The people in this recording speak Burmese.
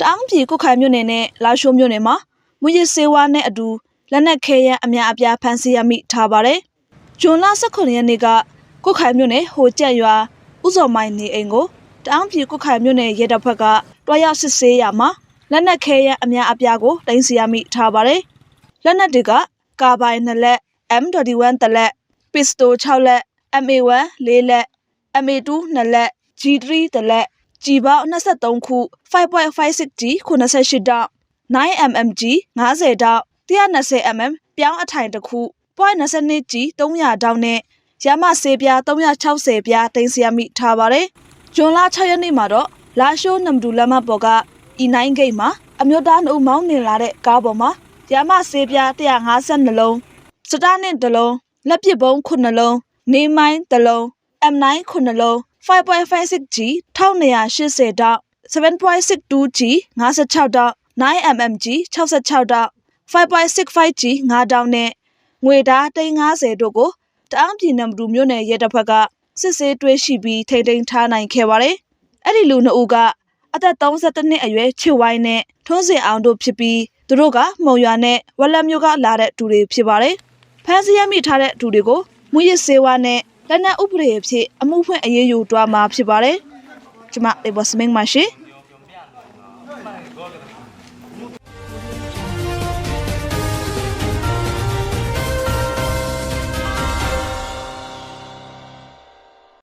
တအောင်းပြည်ကုတ်ခိုင်မြို့နယ်နဲ့လာရှိုးမြို့နယ်မှာမူရစ်စေဝါနဲ့အတူလက်နက်ခဲယမ်းအများအပြားဖမ်းဆီးရမိထားပါတယ်။ဂျွန်လ18ရက်နေ့ကကုတ်ခိုင်မြို့နယ်ဟိုကြက်ရွာဥစော်မိုင်းနေအိမ်ကိုတအောင်းပြည်ကုတ်ခိုင်မြို့နယ်ရဲတပ်ဖွဲ့ကတွားရောက်စစ်ဆေးရမှာလက်နက်ခဲယမ်းအများအပြားကိုတင်စီရမိထားပါတယ်။လက်နက်တွေကကာဘိုင်2လက် M21 တလက်ပစ္စတို6လက် MA1 4လက် MA2 2လက် G3 တလက် ကြည်ပေါင်း23ခု 5.56G 98တောက် 9mmG 90တောက် 120mm ပြောင်းအထိုင်တစ်ခု .22G 300တောက်နဲ့ရမဆေးပြား360ပြားတင်စီရမိထားပါတယ်။ဂျွန်လ6ရက်နေ့မှာတော့လာရှိုးနမ်ဒူလမ်းမပေါ်က E9 ဂိတ်မှာအမျိုးသားနှုတ်မောင်းနေလာတဲ့ကားပေါ်မှာရမဆေးပြား152လုံးစတားနဲ့တစ်လုံးလက်ပစ်ဗုံး9လုံးနေမိုင်းတစ်လုံး M9 9လုံး 5.56G 1280တောက် 7.62G 56တောက် 9mmG 66တောက် 5.65G 9တောက်နဲ့ငွေသား350တို့ကိုတအောင်းပြည်နံဘူးမြို့နယ်ရဲတပ်ဖွဲ့ကစစ်ဆေးတွေ့ရှိပြီးထိန်းသိမ်းထားနိုင်ခဲ့ပါတယ်။အဲ့ဒီလူနှစ်ဦးကအသက်32နှစ်အရွယ်ချစ်ဝိုင်းနဲ့ထွန်းစင်အောင်တို့ဖြစ်ပြီးသူတို့ကမှုံရွာနဲ့ဝက်လက်မျိုးကလာတဲ့တူတွေဖြစ်ပါတယ်။ဖမ်းဆီးရမိထားတဲ့တူတွေကိုမူရစ်စေဝါနဲ့ လက်နက်ဥပဒေအဖြစ်အမှုဖွင့်အရေးယူတွားမှာဖြစ်ပါတယ်။ကျွန်မလေဘော့စမင်းမရှိဟ